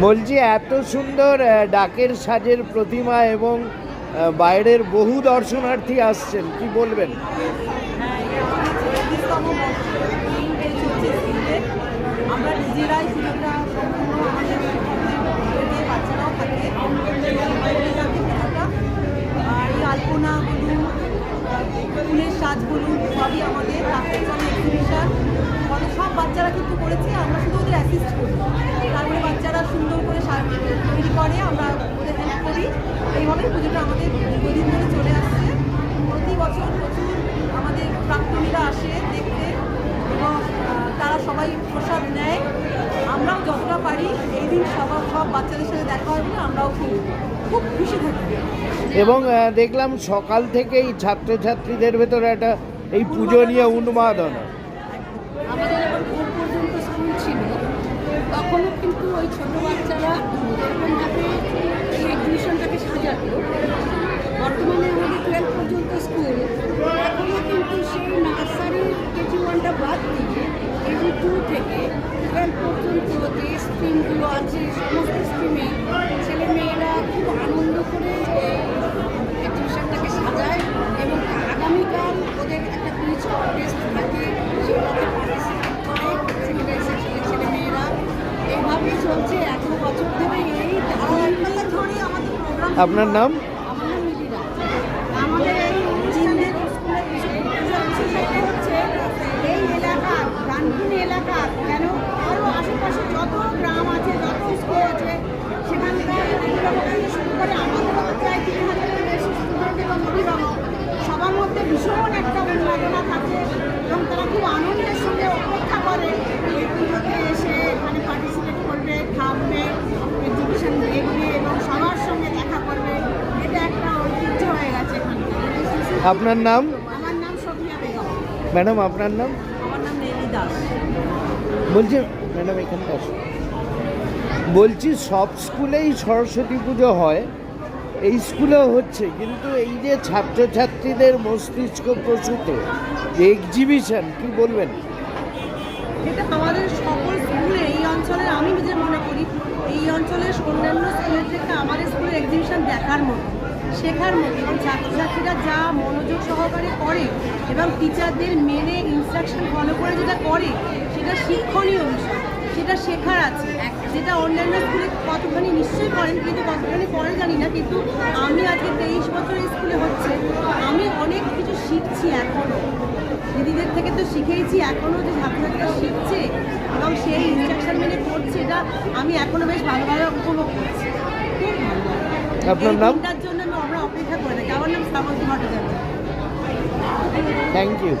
বলছি, এত সুন্দর ডাকের সাজের প্রতিমা এবং বাইরের বহু দর্শনার্থী আসছেন, কি বলবেন? আমরা সাজ আমাদের সব বাচ্চারা শুধু ওদের অ্যাসিস্ট করি তারপরে বাচ্চারা সুন্দর করে সাজ তৈরি করে আমরা ওদের হেল্প করি এইভাবেই পুজোটা আমাদের দীর্ঘদিন ধরে চলে আসছে প্রতি বছর প্রচুর আমাদের প্রাক্তনীরা আসে দেখতে এবং আহ, তারা সবাই প্রসাদ নেয় আমরাও যতটা পারি এই দিন সবার সব বাচ্চাদের সাথে দেখা আমরাও খুব খুব খুশি থাকি। এবং দেখলাম সকাল থেকেই ছাত্রছাত্রীদের ভেতরে একটা এই পুজো নিয়ে উন্মাদনা। আমাদের যখন ভোর পর্যন্ত স্কুল ছিল। তখনও কিন্তু ওই ছোটো বাচ্চারা এরকমভাবে এই এক্সিবিশনটাকে সাজাতো। বর্তমানে আমাদের টুয়েলভ পর্যন্ত যে আছে সমস্ত স্ট্রিমে ছেলে মেয়েরা খুব আনন্দ করে এই টিউশনটাকে সাজায় এবং আগামীকাল ওদের একটা কুইজ কন্টেস্ট থাকে সেটাতে পার্টিসিপেট করে ছেলে ছেলে মেয়েরা। এইভাবেই চলছে এত বছর ধরে এই ধারাবাহিকতা ধরেই আমাদের প্রোগ্রাম আপনার নাম মিলিরা আমাদের এই অনুষ্ঠানের স্কুলের বিশেষত্ব হচ্ছে এই এলাকা প্রাণহীন এলাকা কেন আরও আশেপাশে যত গ্রাম আছে যত স্কুল আছে সেখানকার অভিভাবক থেকে শুরু করে আমাদেরও প্রায় তিন হাজারের বেশি স্টুডেন্ট এবং অভিভাবক সবার মধ্যে ভীষণ একটা উন্মাদনা থাকে এবং তারা খুব আনন্দের সঙ্গে অপেক্ষা করে এই পুজোতে এসে এখানে পার্টিসিপেট করবে থাকবে এক্সিবিশন দেখবে এবং সবার সঙ্গে দেখা করবে এটা একটা ঐতিহ্য হয়ে গেছে এখানকার আপনার নাম? আমার নাম সফিয়া বেগম। ম্যাডাম আপনার নাম? আমার নাম নেলি দাস। বলছি ম্যাডাম এখানে আসুন বলছি সব স্কুলেই সরস্বতী পুজো হয়। এই স্কুলেও হচ্ছে কিন্তু এই যে ছাত্রছাত্রীদের মস্তিষ্ক প্রসূত এক্সিবিশন কি বলবেন? এটা আমাদের সকল স্কুলে এই অঞ্চলের আমি যে মনে করি এই অঞ্চলের অন্যান্য স্কুলের থেকে আমাদের স্কুলের এক্সিবিশন দেখার মতো শেখার মতো এবং সহকারে করে এবং টিচারদের মেনে ইনস্ট্রাকশন ফলো করে যেটা করে সেটা শিক্ষণীয় বিষয় সেটা শেখার আছে যেটা অন্যান্য স্কুলে কতখানি নিশ্চয়ই করেন কিন্তু কতখানি পরে জানি না কিন্তু আমি আজকে তেইশ বছর স্কুলে হচ্ছে আমি অনেক কিছু শিখছি এখনও দিদিদের থেকে তো শিখেইছি এখনও যে ছাত্রছাত্রীরা শিখছে এবং সেই ইনস্ট্রাকশন মেনে করছে এটা আমি এখনও বেশ ভালোভাবে উপভোগ করছি। আপনার নাম? জন্য আমি আমরা অপেক্ষা করে থাকি আমার নাম শ্রাবন্তী ভট্টাচার্য Thank you.